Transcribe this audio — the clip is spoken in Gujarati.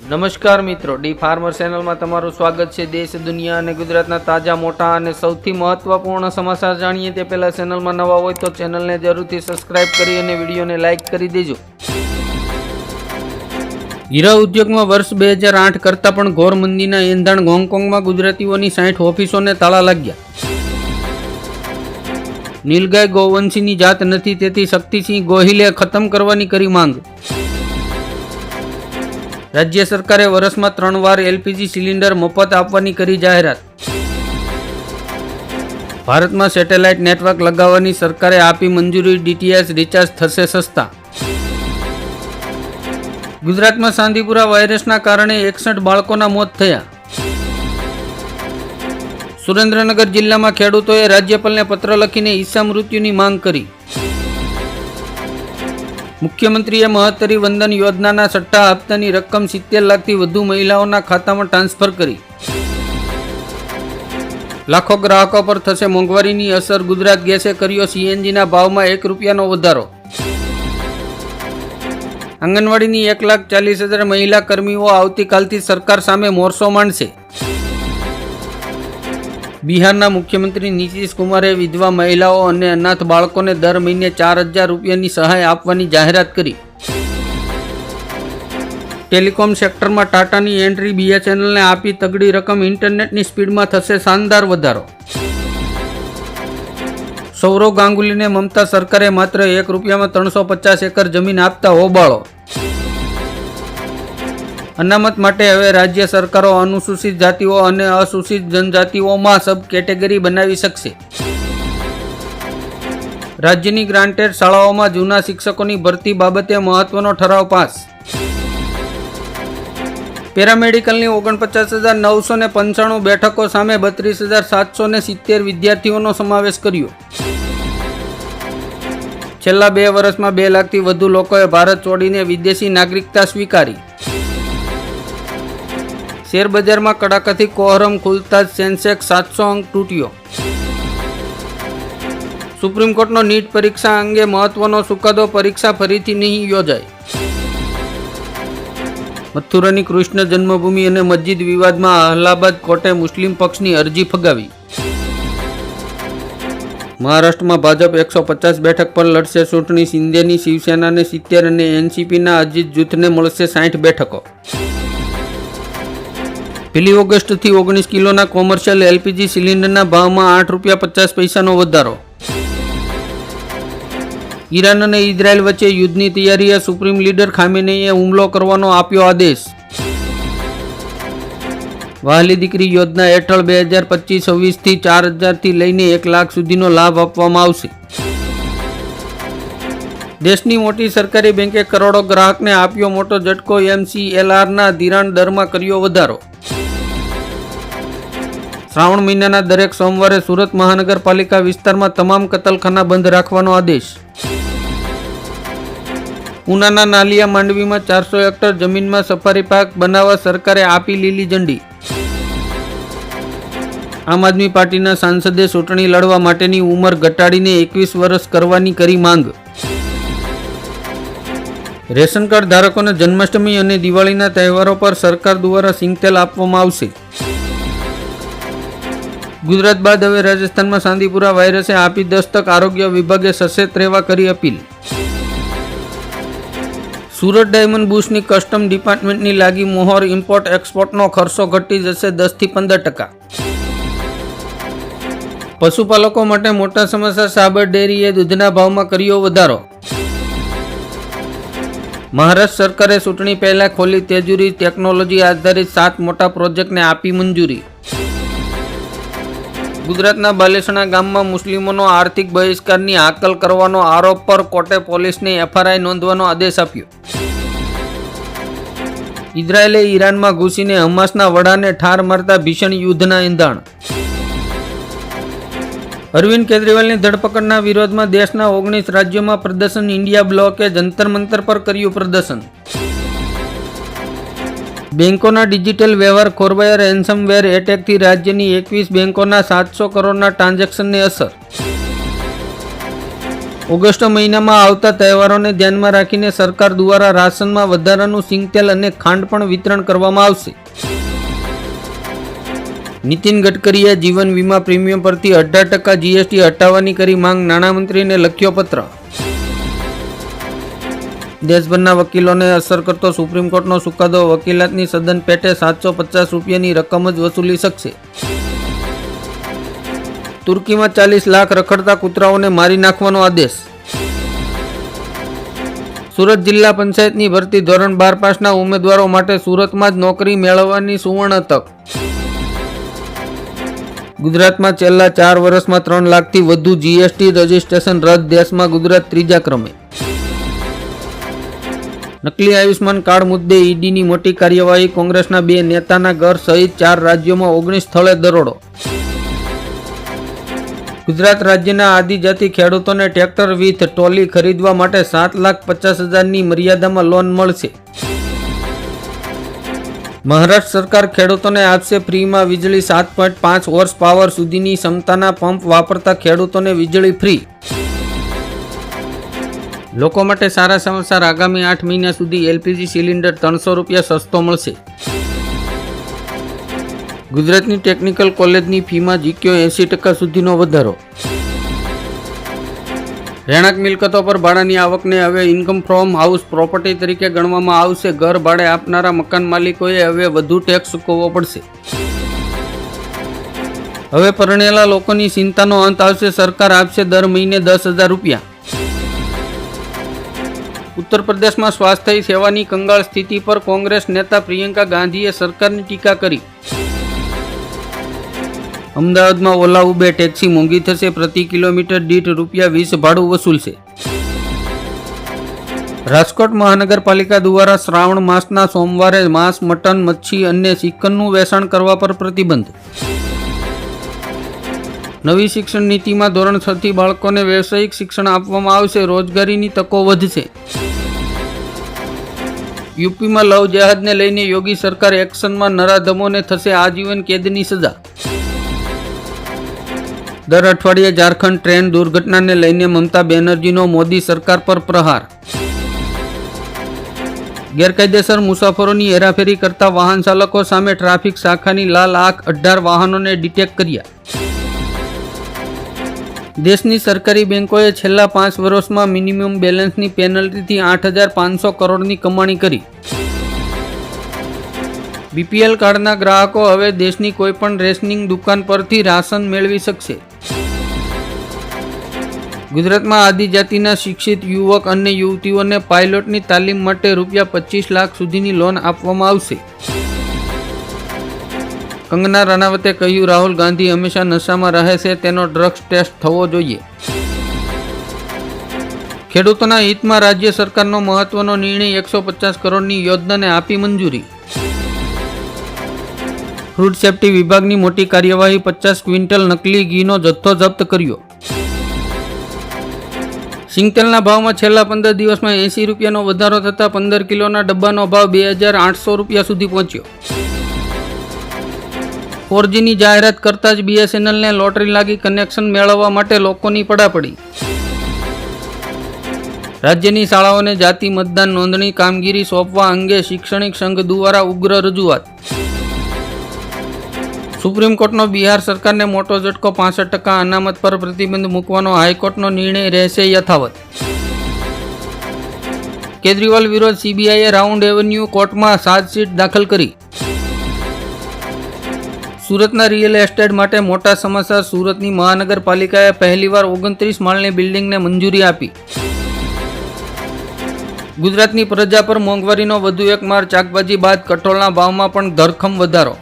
નમસ્કાર મિત્રો, ડી ફાર્મર ચેનલમાં તમારું સ્વાગત છે. દેશ, દુનિયા અને ગુજરાતના તાજા, મોટા અને સૌથી મહત્વપૂર્ણ સમાચાર જાણીએ તે પહેલાં ચેનલમાં નવા હોય તો ચેનલને જરૂરથી સબસ્ક્રાઇબ કરી અને વિડીયોને લાઇક કરી દેજો. હીરા ઉદ્યોગમાં વર્ષ બે હજાર આઠ કરતાં પણ ઘોર મંદીના એંધાણ હોંગકોંગમાં ગુજરાતીઓની સાઠ ઓફિસોને તાળા લાગ્યા. નીલગાય ગૌવંશીની જાત નથી, તેથી શક્તિસિંહ ગોહિલે ખતમ કરવાની કરી માંગ. રાજ્ય સરકારે વર્ષમાં ત્રણ વાર એલપીજી સિલિન્ડર મફત આપવાની કરી જાહેરાત. ભારતમાં સેટેલાઇટ નેટવર્ક લગાવવાની સરકારે આપી મંજૂરી, ડીટીએચ રિચાર્જ થશે સસ્તા. ગુજરાતમાં સાંદીપુરા વાયરસના કારણે એકસઠ બાળકોના મોત થયા. સુરેન્દ્રનગર જિલ્લામાં ખેડૂતોએ રાજ્યપાલને પત્ર લખીને ઈસા મૃત્યુની માંગ કરી. મુખ્યમંત્રીએ મહત્તરી વંદન યોજનાના સટ્ટા હપ્તાની રકમ સિત્તેર લાખથી વધુ મહિલાઓના ખાતામાં ટ્રાન્સફર કરી. લાખો ગ્રાહકો પર થશે મોંઘવારીની અસર. ગુજરાત ગેસે કર્યો સીએનજીના ભાવમાં એક રૂપિયાનો વધારો. આંગણવાડીની એક લાખ ચાલીસ હજાર મહિલા કર્મીઓ આવતીકાલથી સરકાર સામે મોરસો માંડશે. બિહારના મુખ્યમંત્રી નીતિશ કુમારે વિધવા મહિલાઓ અને અનાથ બાળકોને દર મહિને ચાર હજાર રૂપિયાની સહાય આપવાની જાહેરાત કરી. ટેલિકોમ સેક્ટરમાં ટાટાની એન્ટ્રી બીએસએનએલને આપી તગડી રકમ ઇન્ટરનેટની સ્પીડમાં થશે શાનદાર વધારો. સૌરવ ગાંગુલીને મમતા સરકારે માત્ર એક રૂપિયામાં ત્રણસો પચાસ એકર જમીન આપતા હોબાળો. અનામત માટે હવે રાજ્ય સરકારો અનુસૂચિત જાતિઓ અને અસૂચિત જનજાતિઓમાં સબ કેટેગરી બનાવી શકશે. રાજ્યની ગ્રાન્ટેડ શાળાઓમાં જૂના શિક્ષકોની ભરતી બાબતે મહત્વનો ઠરાવ પાસ. પેરામેડિકલની ઓગણપચાસ હજાર નવસો ને પંચાણું બેઠકો સામે બત્રીસ હજાર સાતસો ને સિત્તેર વિદ્યાર્થીઓનો સમાવેશ કર્યો. છેલ્લા બે વર્ષમાં બે લાખથી વધુ લોકોએ ભારત છોડીને વિદેશી નાગરિકતા સ્વીકારી. શેરબજારમાં કડાકાથી કોહરમ ખુલતા જ સેન્સેક્સ સાતસો અંક તૂટ્યો. સુપ્રીમ કોર્ટનો નીટ પરીક્ષા અંગે મહત્વનો ચુકાદો પરીક્ષા ફરીથી નહીં યોજાય. મથુરાની કૃષ્ણ જન્મભૂમિ અને મસ્જિદ વિવાદમાં અલ્હાબાદ કોર્ટે મુસ્લિમ પક્ષની અરજી ફગાવી. મહારાષ્ટ્રમાં ભાજપ એકસો પચાસ બેઠક પર લડશે ચૂંટણી, સિંધેની શિવસેનાને સિત્તેર અને એનસીપીના અજીત જૂથને મળશે સાઠ બેઠકો. પહેલી ઓગસ્ટથી ઓગણીસ કિલોના કોમર્શિયલ એલપીજી સિલિન્ડરના ભાવમાં આઠ રૂપિયા પચાસ પૈસાનો વધારો. ઈરાન અને ઇઝરાયલ વચ્ચે યુદ્ધની તૈયારીએ સુપ્રીમ લીડર ખામેનેઈએ હુમલો કરવાનો આપ્યો આદેશ. વહાલી દીકરી યોજના હેઠળ બે હજાર પચીસ છવ્વીસથી ચાર હજારથી લઈને એક લાખ સુધીનો લાભ આપવામાં આવશે. દેશની મોટી સરકારી બેંકે કરોડો ગ્રાહકને આપ્યો મોટો ઝટકો એમસીએલઆરના ધિરાણ દરમાં કર્યો વધારો. શ્રાવણ મહિનાના દરેક સોમવારે સુરત મહાનગરપાલિકા વિસ્તારમાં તમામ કતલખાના બંધ રાખવાનો આદેશ. ઉનાના નાલિયા માંડવીમાં ચારસો હેક્ટર જમીનમાં સફારી પાર્ક બનાવવા સરકારે આપી લીલી ઝંડી. આમ આદમી પાર્ટીના સાંસદે ચૂંટણી લડવા માટેની ઉંમર ઘટાડીને એકવીસ વર્ષ કરવાની કરી માંગ. રેશન કાર્ડ ધારકોને જન્માષ્ટમી અને દિવાળીના તહેવારો પર સરકાર દ્વારા સિંગતેલ આપવામાં આવશે. ગુજરાત બાદ હવે રાજસ્થાનમાં ચાંદીપુરા વાયરસે આપી દસ્તક આરોગ્ય વિભાગે સચેત રહેવા કરી અપીલ. સુરત ડાયમંડ બુશની કસ્ટમ ડિપાર્ટમેન્ટની લાગી મોહર ઇમ્પોર્ટ એક્સપોર્ટનો ખર્ચો ઘટી જશે દસથી પંદર ટકા. પશુપાલકો માટે મોટા સમસ્યા સાબર ડેરીએ દૂધના ભાવમાં કર્યો વધારો. મહારાષ્ટ્ર સરકારે ચૂંટણી પહેલા ખોલી તેજુરી ટેકનોલોજી આધારિત સાત મોટા પ્રોજેક્ટને આપી મંજૂરી. ગુજરાતના બાલેસણા ગામમાં મુસ્લિમોનો આર્થિક બહિષ્કારની હાકલ કરવાનો આરોપ પર કોર્ટે પોલીસને એફઆરઆઈ નોંધવાનો આદેશ આપ્યો. ઇઝરાયેલે ઈરાનમાં ઘૂસીને હમાસના વડાને ઠાર મારતા ભીષણ યુદ્ધના એંધાણ અરવિંદ કેજરીવાલની ધરપકડના વિરોધમાં દેશના ઓગણીસ રાજ્યોમાં પ્રદર્શન, ઇન્ડિયા બ્લોકે જંતર મંતર પર કર્યું પ્રદર્શન. બેંકોના ડિજિટલ વ્યવહાર ખોરવાયા રેન્સમવેર એટેકથી રાજ્યની એકવીસ બેંકોના સાતસો કરોડના ટ્રાન્ઝેક્શનને અસર. ઓગસ્ટ મહિનામાં આવતા તહેવારોને ધ્યાનમાં રાખીને સરકાર દ્વારા રાશનમાં વધારાનું સિંગતેલ અને ખાંડ પણ વિતરણ કરવામાં આવશે. નીતિન ગડકરીએ જીવન વીમા પ્રીમિયમ પરથી અઢાર ટકા જીએસટી હટાવવાની કરી માંગ નાણામંત્રીને લખ્યો પત્ર. દેશભરના વકીલોને અસર કરતો સુપ્રીમ કોર્ટનો ચુકાદો વકીલાતની સદન પેટે સાતસો પચાસ રૂપિયાની રકમ જ વસૂલી શકશે. તુર્કીમાં ચાલીસ લાખ રખડતા કૂતરાઓને મારી નાખવાનો આદેશ. સુરત જિલ્લા પંચાયતની ભરતી ધોરણ બાર પાસના ઉમેદવારો માટે સુરતમાં જ નોકરી મેળવવાની સુવર્ણ તક. ગુજરાતમાં છેલ્લા ચાર વર્ષમાં ત્રણ લાખથી વધુ જીએસટી રજીસ્ટ્રેશન રદ, દેશમાં ગુજરાત ત્રીજા ક્રમે. નકલી આયુષ્માન કાર્ડ મુદ્દે ઈડીની મોટી કાર્યવાહી કોંગ્રેસના બે નેતાના ઘર સહિત ચાર રાજ્યોમાં ઓગણીસ સ્થળે દરોડો. ગુજરાત રાજ્યના આદિજાતિ ખેડૂતોને ટ્રેક્ટર વિથ ટોલી ખરીદવા માટે સાત લાખ પચાસ હજારની મર્યાદામાં લોન મળશે. મહારાષ્ટ્ર સરકાર ખેડૂતોને આપશે ફ્રીમાં વીજળી સાત પોઈન્ટ પાંચ હોર્સ પાવર સુધીની ક્ષમતાના પંપ વાપરતા ખેડૂતોને વીજળી ફ્રી. લોકો માટે સારા સમાચાર આગામી આઠ મહિના સુધી એલપીજી સિલિન્ડર ત્રણસો રૂપિયા સસ્તો મળશે. ગુજરાતની ટેકનિકલ કોલેજની ફીમાં જીક્યો એંસી ટકા સુધીનો વધારો. રહેણાંક મિલકતો પર ભાડાની આવકને હવે ઇન્કમ ફ્રોમ હાઉસ પ્રોપર્ટી તરીકે ગણવામાં આવશે. ઘર ભાડે આપનારા મકાન માલિકોએ હવે વધુ ટેક્સ ચૂકવવો પડશે. હવે પરણેલા લોકોની ચિંતાનો અંત આવશે. સરકાર આપશે દર મહિને દસ હજાર રૂપિયા. ઉત્તર પ્રદેશમાં સ્વાસ્થ્ય સેવાની કંગાળ સ્થિતિ પર કોંગ્રેસ નેતા પ્રિયંકા ગાંધીએ સરકારની ટીકા કરી. અમદાવાદમાં ઓલા ઉબે ટેક્સી મોંઘી થશે, પ્રતિ કિલોમીટર દીઠ રૂપિયા વીસ ભાડું વસૂલશે. રાજકોટ મહાનગરપાલિકા દ્વારા શ્રાવણ માસના સોમવારે માંસ, મટન, મચ્છી અને ચિકનનું વેચાણ કરવા પર પ્રતિબંધ. નવી શિક્ષણ નીતિમાં ધોરણ છથી બાળકોને વ્યવસાયિક શિક્ષણ આપવામાં આવશે, રોજગારીની તકો વધશે. યુપીમાં લવ જહાજને લઈને યોગી સરકાર એક્શનમાં નરાધમોને થશે આજીવન કેદની સજા. દર અઠવાડિયે ઝારખંડ ટ્રેન દુર્ઘટનાને લઈને મમતા બેનર્જીનો મોદી સરકાર પર પ્રહાર. ગેરકાયદેસર મુસાફરોની હેરાફેરી કરતા વાહન ચાલકો સામે ટ્રાફિક શાખાની લાલ આંખ અઢાર વાહનોને ડિટેક્ટ કર્યા. દેશની સરકારી બેંકોએ છેલ્લા પાંચ વર્ષમાં મિનિમમ બેલેન્સની પેનલ્ટીથી આઠ હજાર પાંચસો કરોડની કમાણી કરી. બીપીએલ કાર્ડના ગ્રાહકો હવે દેશની કોઈપણ રેશનિંગ દુકાન પરથી રાશન મેળવી શકશે. ગુજરાતમાં આદિજાતિના શિક્ષિત યુવક અને યુવતીઓને પાયલોટની તાલીમ માટે રૂપિયા પચીસ લાખ સુધીની લોન આપવામાં આવશે. કંગના રાણાવતે કહ્યું, રાહુલ ગાંધી હંમેશા નશામાં રહે છે, તેનો ડ્રગ્સ ટેસ્ટ થવો જોઈએ. ખેડૂતોના હિતમાં રાજ્ય સરકારનો મહત્વનો નિર્ણય એકસો પચાસ કરોડની યોજનાને આપી મંજૂરી. ફૂડ સેફ્ટી વિભાગની મોટી કાર્યવાહી પચાસ ક્વિન્ટલ નકલી ઘીનો જથ્થો જપ્ત કર્યો. સિંગતેલના ભાવમાં છેલ્લા પંદર દિવસમાં એંસી રૂપિયાનો વધારો થતાં પંદર કિલોના ડબ્બાનો ભાવ બે હજાર આઠસો રૂપિયા સુધી પહોંચ્યો. ફોરજીની જાહેરાત કરતાં જ બીએસએનએલને લોટરી લાગી કનેક્શન મેળવવા માટે લોકોની પડાપડી. રાજ્યની શાળાઓને જાતિ મતદાન નોંધણી કામગીરી સોંપવા અંગે શૈક્ષણિક સંઘ દ્વારા ઉગ્ર રજૂઆત. સુપ્રીમ કોર્ટનો બિહાર સરકારને મોટો ઝટકો, પાસઠ ટકા અનામત પર પ્રતિબંધ મૂકવાનો હાઈકોર્ટનો નિર્ણય રહેશે યથાવત. કેજરીવાલ વિરોધ સીબીઆઈએ રાઉન્ડ એવન્યુ કોર્ટમાં ચાર્જશીટ દાખલ કરી. સુરતના રિયલ એસ્ટેટ માટે મોટા સમાચાર સુરતની મહાનગરપાલિકાએ પહેલીવાર ઓગણત્રીસ માળની બિલ્ડિંગને મંજૂરી આપી. ગુજરાતની પ્રજા પર મોંઘવારીનો વધુ એક માર, ચાકબાજી બાદ કઠોળના ભાવમાં પણ ધરખમ વધારો.